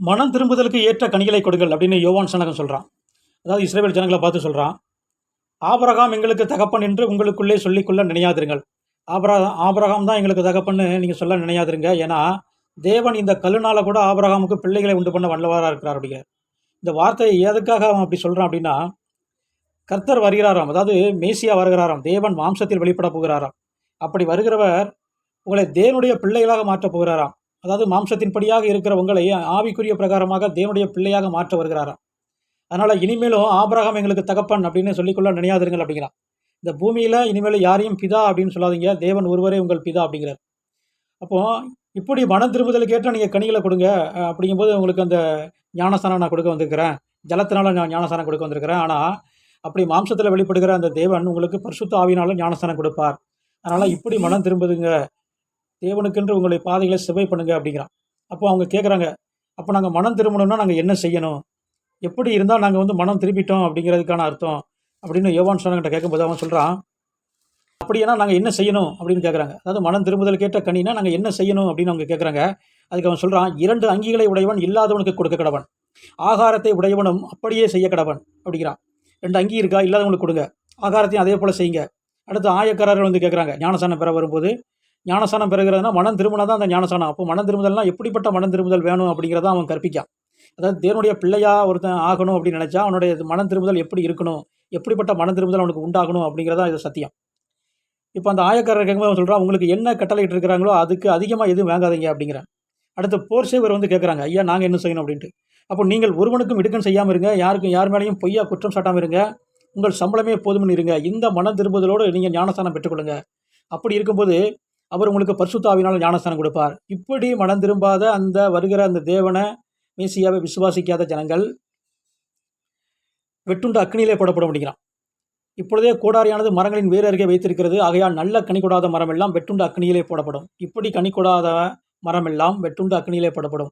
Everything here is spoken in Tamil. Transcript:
மனம் திரும்புதலுக்கு ஏற்ற கனிகளை கொடுங்கள் அப்படின்னு யோவான் சனகம் சொல்கிறான் அதாவது இஸ்ரேல் ஜனங்களை பார்த்து சொல்கிறான் ஆபரகாம் எங்களுக்கு தகப்பன் என்று உங்களுக்குள்ளே சொல்லிக்கொள்ள நினையாதிருங்கள். ஆபரா ஆபரகாம் தான் எங்களுக்கு தகப்பன்னு நீங்கள் சொல்ல நினையாதிருங்க. ஏன்னா தேவன் இந்த கல்லுனால கூட ஆபரகாமுக்கு பிள்ளைகளை உண்டு பண்ண வல்லவராக இருக்கிறார் அப்படிங்க. இந்த வார்த்தையை எதுக்காக அவன் அப்படி சொல்கிறான் அப்படின்னா கர்த்தர் வருகிறாராம். அதாவது மேசியா வருகிறாராம். தேவன் மாம்சத்தில் வெளிப்பட போகிறாராம். அப்படி வருகிறவர் உங்களை தேவனுடைய பிள்ளைகளாக மாற்றப் போகிறாராம். அதாவது மாம்சத்தின்படியாக இருக்கிற உங்களை ஆவிக்குரிய பிரகாரமாக தேவனுடைய பிள்ளையாக மாற்ற வருகிறாராம் அதனால் இனிமேலும் ஆபிரகாம் எங்களுக்கு தகப்பன் அப்படின்னு சொல்லிக்கொள்ள நினையாதிருங்கள் அப்படிங்கிறான். இந்த பூமியில் இனிமேல் யாரையும் பிதா அப்படின்னு சொல்லாதீங்க. தேவன் ஒருவரே உங்கள் பிதா அப்படிங்கிறார். அப்போ இப்படி மனம் திரும்புதலுக்கு ஏற்ற நீங்கள் கனிகளை கொடுங்க. அப்படிங்கும்போது உங்களுக்கு அந்த ஞானஸ்தானம் நான் கொடுக்க வந்திருக்கிறேன். ஜலத்தினால நான் ஞானஸ்தானம் கொடுக்க வந்திருக்கிறேன். ஆனால் அப்படி மாம்சத்தில் வெளிப்படுகிற அந்த தேவன் உங்களுக்கு பரிசுத்த ஆவினாலும் ஞானஸ்தானம் கொடுப்பார். அதனால் இப்படி மனம் திரும்புதுங்க. தேவனுக்கென்று உங்களுடைய பாதைகளை சிவை பண்ணுங்க அப்படிங்கிறான். அப்போ அவங்க கேட்குறாங்க அப்போ நாங்கள் மனம் திரும்பணும்னா நாங்கள் என்ன செய்யணும்? எப்படி இருந்தால் நாங்கள் வந்து மனம் திரும்பிட்டோம் அப்படிங்கிறதுக்கான அர்த்தம் அப்படின்னு யோவான் சொன்னங்கிட்ட கேட்கும்போது அவன் சொல்கிறான் அப்படின்னா நாங்கள் என்ன செய்யணும் அப்படின்னு கேட்குறாங்க அதாவது மனம் திரும்புதல் கேட்ட கணினா நாங்கள் என்ன செய்யணும் அப்படின்னு அவங்க கேட்குறாங்க அதுக்கு அவன் சொல்கிறான் இரண்டு அங்கிகளை உடையவன் இல்லாதவனுக்கு கொடுக்க கடவன். ஆகாரத்தை உடையவனும் அப்படியே செய்ய கடவன் அப்படிங்கிறான். ரெண்டு அங்கி இருக்கா? இல்லாதவனுக்கு கொடுங்க. ஆகாரத்தையும் அதே போல் செய்யுங்க. அடுத்து ஆயக்காரர்கள் வந்து கேட்குறாங்க ஞானசான பெற வரும்போது ஞானசானம் பெறுகிறதுனா மனம் திரும்பினா தான் அந்த ஞானசானம் அப்போ மனம் திரும்புதல்னா எப்படிப்பட்ட மனம் திரும்புதல் வேணும் அப்படிங்கிறத அவன் கற்பிக்கான். அதாவது தேவனுடைய பிள்ளையாக ஒருத்தன் ஆகணும் அப்படின்னு நினச்சா அவனுடைய மனம் திரும்புதல் எப்படி இருக்கணும்? எப்படிப்பட்ட மனம் திரும்புதல் அவனுக்கு உண்டாகணும் அப்படிங்கிறதா இது சத்தியம். இப்போ அந்த ஆயக்காரர் கேட்கும்போது அவன் சொல்கிறான் உங்களுக்கு என்ன கட்டளையிட்டு இருக்கிறாங்களோ அதுக்கு அதிகமாக எதுவும் வாங்காதீங்க அப்படிங்கிறேன். அடுத்து போர் சேவர் வந்து கேட்குறாங்க ஐயா நாங்கள் என்ன செய்யணும்? அப்படின்ட்டு. அப்போ நீங்கள் ஒருவனுக்கும் இடுக்கன் செய்யாமல் இருங்க யாருக்கும் யார் மேலேயும் பொய்யா குற்றம் சாட்டாமல் இருங்க. உங்கள் சம்பளமே போதும்னு இருங்க. இந்த மனம் திரும்புதலோடு நீங்கள் ஞானஸ்தானம் பெற்றுக்கொள்ளுங்க. அப்படி இருக்கும்போது அவர் உங்களுக்கு பரிசுத்தாவினால் ஞானஸ்தானம் கொடுப்பார். இப்படி மனம் திரும்பாத அந்த வருகிற அந்த தேவனை மீசியாவை விசுவாசிக்காத ஜனங்கள் வெட்டுண்டு அக்னியிலே போடப்பட முடிகிறான் இப்பொழுதே கோடாரியானது மரங்களின் வேறு அருகே வைத்திருக்கிறது. ஆகையால் நல்ல கனி கொடாத மரம் எல்லாம் வெட்டுண்டு அக்னியிலே போடப்படும். இப்படி கனி கொடாத மரம் எல்லாம் வெட்டுண்டு அக்னியிலே போடப்படும்.